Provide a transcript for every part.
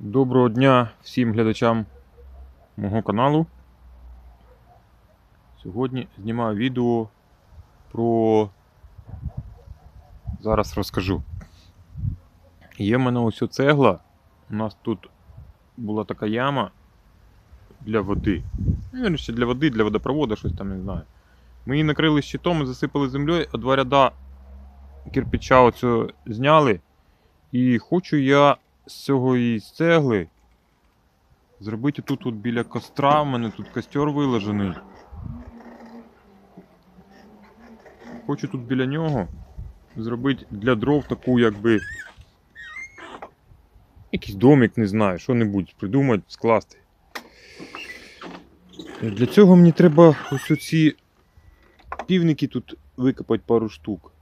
Доброго дня всім глядачам мого каналу. Сьогодні знімаю відео про. Зараз розкажу. Є в мене ось цегла. У нас тут була така яма для води. Ну, вірніше, для води, для водопроводу, щось там не знаю. Ми її накрили щитом і засипали землею, а два ряда кирпича оцього зняли. І хочу я з цього і з цегли зробити тут от біля костра. У мене тут костер виложений. Хочу тут біля нього зробити для дров таку, якби. Якийсь домик, не знаю, що-небудь придумати, скласти. Для цього мені треба ось оці півники тут викопати пару штук.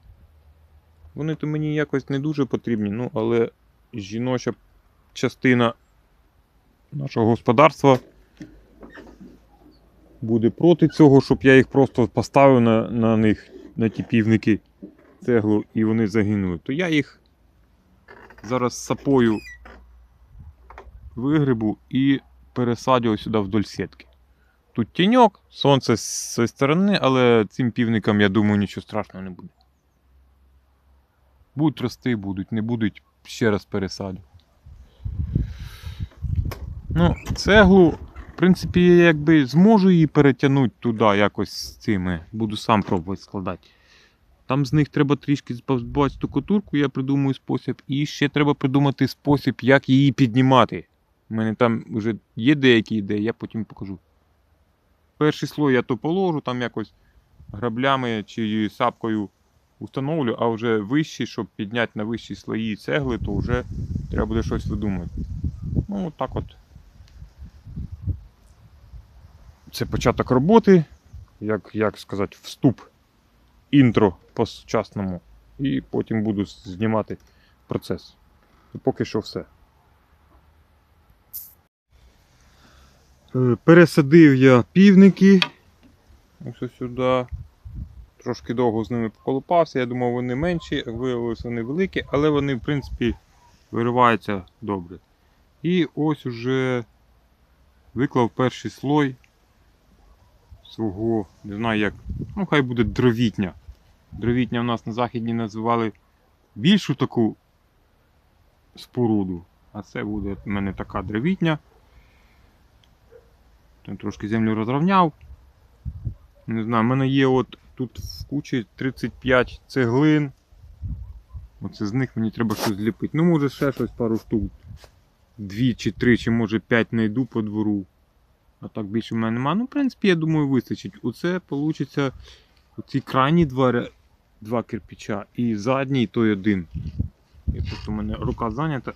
Вони то мені якось не дуже потрібні, ну але жіноча частина нашого господарства буде проти цього, щоб я їх просто поставив на, на них, на ті півники цеглу, і вони загинули. То я їх зараз сапою вигребу і пересадю сюди вдоль сітки. Тут тіньок, сонце з цієї сторони, але цим півникам, я думаю, нічого страшного не буде. Будуть рости, будуть, не будуть, ще раз пересадю. Ну, цеглу, в принципі, я якби зможу її перетягнути туди якось з цими. Буду сам пробувати складати. Там з них треба трішки збавати штукатурку, я придумаю спосіб. І ще треба придумати спосіб, як її піднімати. У мене там вже є деякі ідеї, я потім покажу. Перший слой я то положу, там якось граблями чи сапкою установлю, а вже вищий, щоб підняти на вищі слої цегли, то вже треба буде щось видумати. Ну, так от. Це початок роботи, як, як сказати, вступ, інтро по сучасному. І потім буду знімати процес. І поки що все. Е, Пересадив я півники. Ось сюди. Трошки довго з ними поколупався. Я думав, вони менші, виявилися вони великі, але вони, в принципі, вириваються добре. І ось уже виклав перший слой свого, не знаю як, ну хай буде дровітня. Дровітня в нас на західні називали більшу таку споруду. А це буде в мене така дровітня. Трошки землю розрівняв. Не знаю, в мене є от тут в кучі 35 цеглин. Оце з них мені треба щось зліпити. Ну, може ще щось пару штук. Дві чи три, чи може п'ять знайду по двору. А так більше в мене нема. Ну, в принципі, я думаю, вистачить. Оце вийде оці крайні два, два кирпича і задній той один. Я просто у мене рука зайнята.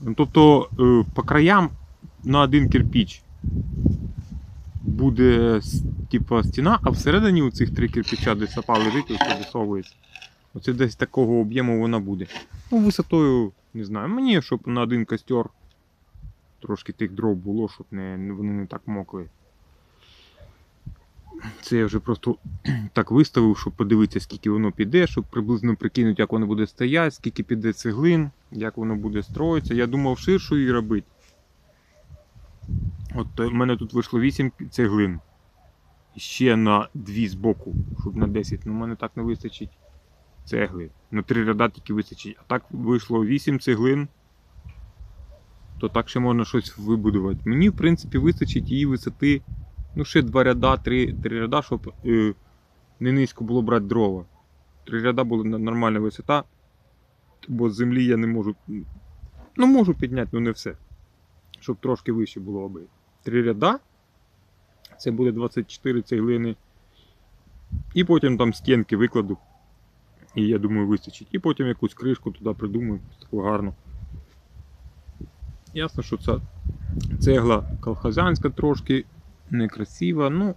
Ну, Тобто е, по краям на один кирпіч буде типа стіна, а всередині у цих три кирпича, де сапа лежить, ось висовується. Оце десь такого об'єму вона буде. Ну, висотою, не знаю, мені, щоб на один костер трошки тих дров було, щоб не, вони не так мокли. Це я вже просто так виставив, щоб подивитися, скільки воно піде, щоб приблизно прикинути, як воно буде стояти, скільки піде цеглин, як воно буде строїтися. Я думав ширшу її робити. От е, в мене тут вийшло 8 цеглин. Ще на 2 з боку, щоб на 10. Ну, в мене так не вистачить цегли. На 3 ряда тільки вистачить. А так вийшло 8 цеглин. То так ще можна щось вибудувати. Мені, в принципі, вистачить її висоти. Ну, ще 2 ряда, 3, 3 ряда, щоб е, не низько було брати дрова. 3 ряда була нормальна висота. Бо з землі я не можу. Ну, можу підняти, але не все щоб трошки вище було аби. Три ряда. Це буде 24 цеглини. І потім там стінки викладу. І я думаю, вистачить. І потім якусь кришку туди придумаю, таку гарну. Ясно, що це цегла колхозянська трошки некрасива. Ну,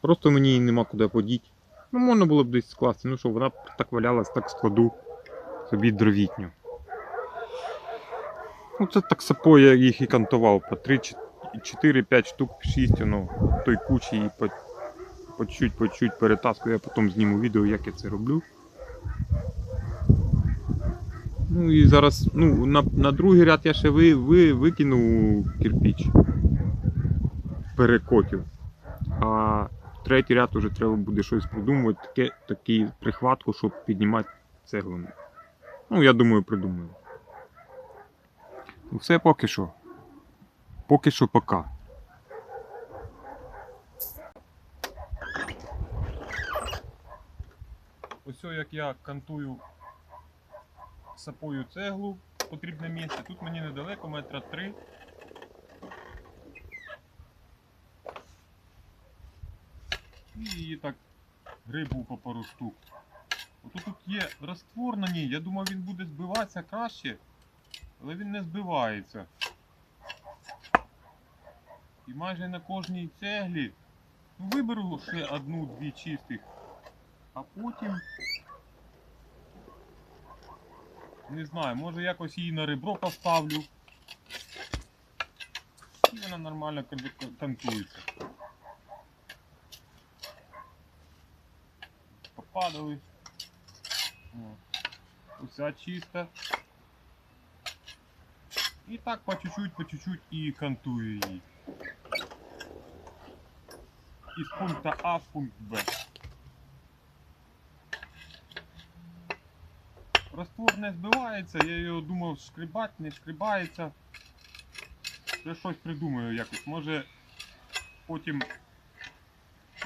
просто мені її нема куди подіти. Ну, можна було б десь скласти. Ну що, вона так валялась, так складу собі дровітню. Ну, це так сапо я їх і кантував по 3, 4-5 штук, 6, ну, той кучі і по, по чуть перетаскую, я потім зніму відео, як я це роблю. Ну і зараз, ну, на, на другий ряд я ще ви, ви, викинув кирпіч. Перекотів. А третій ряд уже треба буде щось придумувати, таке, такий прихватку, щоб піднімати цеглину. Ну, я думаю, придумаю. Ну, Все поки що. Поки що пока. Ось як я кантую сапою цеглу в потрібне місце. Тут мені недалеко, метра три. І її так грибу по пару штук. Ото тут є раствор на ній, я думав він буде збиватися краще, але він не збивається. І майже на кожній цеглі ну, виберу ще одну-дві чистих, а потім не знаю, може якось її на ребро поставлю. І вона нормально кантується. Попадали. Уся чиста. І так по чуть-чуть, по чуть-чуть і кантую її. Із пункту А в пункт Б. Раствор не збивається, я його думав шкрібати, не шкрібається. Я щось придумаю якось. Може потім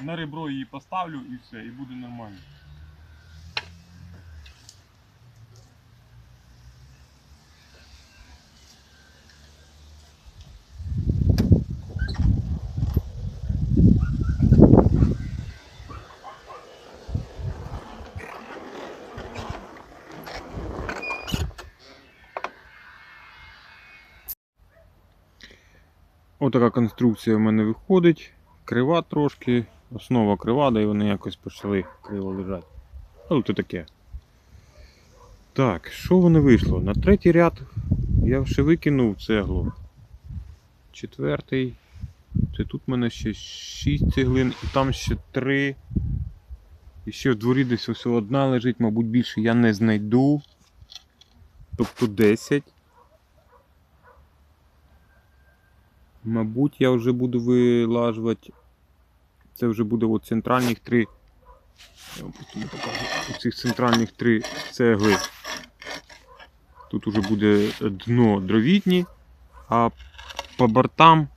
на ребро її поставлю і все, і буде нормально. Отака конструкція в мене виходить. Крива трошки, основа крива, і вони якось почали криво лежати. Ну, то таке. Так, що воно вийшло? На третій ряд я ще викинув цеглу. Четвертий. Це тут в мене ще 6 цеглин і там ще 3. І ще в дворі десь ось одна лежить, мабуть, більше я не знайду. Тобто 10. Мабуть, я вже буду вилажувати. Це вже буде от центральних три. Я вам потім покажу. Оцих центральних три цегли. Тут уже буде дно дровітні, а по бортам,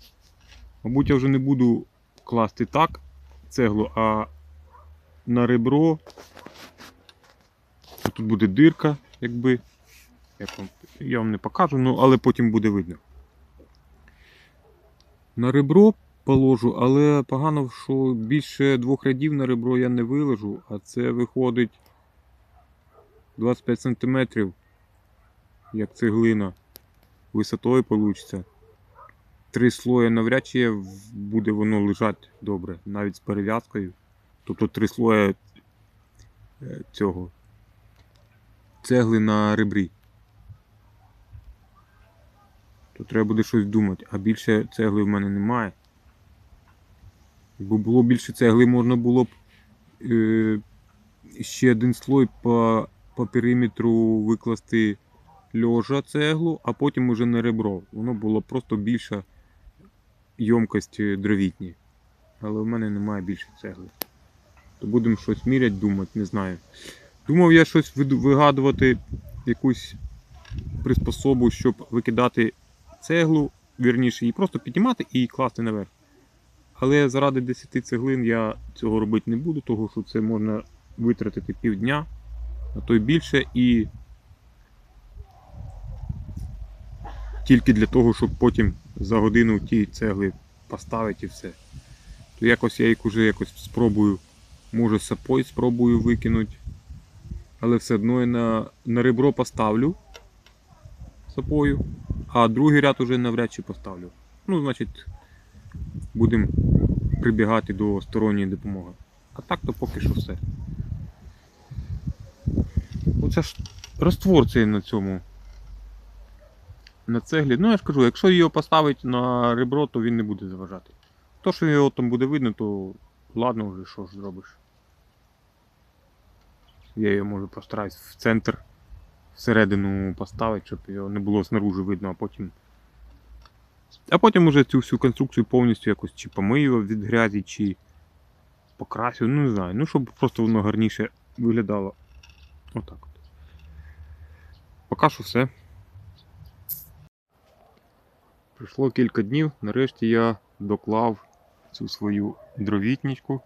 мабуть, я вже не буду класти так цеглу, а на ребро. Тут буде дирка, якби. Я вам не покажу, ну, але потім буде видно. На ребро положу, але погано, що більше двох рядів на ребро я не виложу, а це виходить 25 см, як цеглина. Висотою вийде. Три слої навряд чи буде воно лежати добре, навіть з перев'язкою. Тобто три слої е, цього цегли на ребрі. То треба буде щось думати, а більше цегли в мене немає. Якби було більше цегли, можна було б е, ще один слой по, по периметру викласти льожа цеглу, а потім уже на ребро. Воно було просто більша ємкость дровітні. Але в мене немає більше цегли. То будемо щось міряти, думати, не знаю. Думав я щось вигадувати, якусь приспособу, щоб викидати цеглу, вірніше, її просто піднімати і класти наверх. Але заради 10 цеглин я цього робити не буду, тому що це можна витратити півдня, а то й більше, і тільки для того, щоб потім за годину ті цегли поставити і все. То якось я їх уже якось спробую, може сапой спробую викинути. Але все одно я на, на ребро поставлю сапою, а другий ряд уже навряд чи поставлю. Ну, значить, будемо прибігати до сторонньої допомоги. А так то поки що все. Оце ж раствор цей на цьому. На цеглі. Ну я ж кажу, якщо його поставити на ребро, то він не буде заважати. То, що його там буде видно, то ладно вже що ж зробиш. Я його можу постараюсь в центр всередину поставити, щоб його не було снаружи видно, а потім. А потім уже цю всю конструкцію повністю якось чи помию від грязі, чи покрасю, ну не знаю. Ну, щоб просто воно гарніше виглядало. Отак от. Поки що все. Пройшло кілька днів. Нарешті я доклав цю свою дровітничку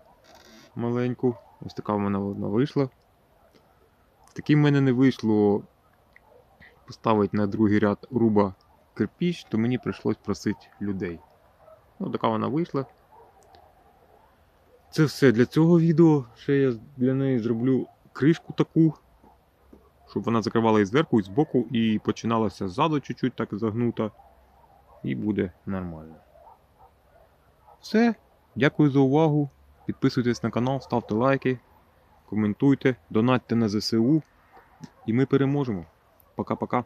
маленьку. Ось така в мене вона вийшла. Таки в мене не вийшло поставити на другий ряд руба кирпіч, то мені прийшлось просити людей. Ну, така вона вийшла. Це все для цього відео. Ще я для неї зроблю кришку таку, щоб вона закривала і зверху, і збоку, і починалася ззаду чуть-чуть так загнута. І буде нормально. Все. Дякую за увагу. Підписуйтесь на канал, ставте лайки, коментуйте, донатьте на ЗСУ. І ми переможемо. Пока-пока.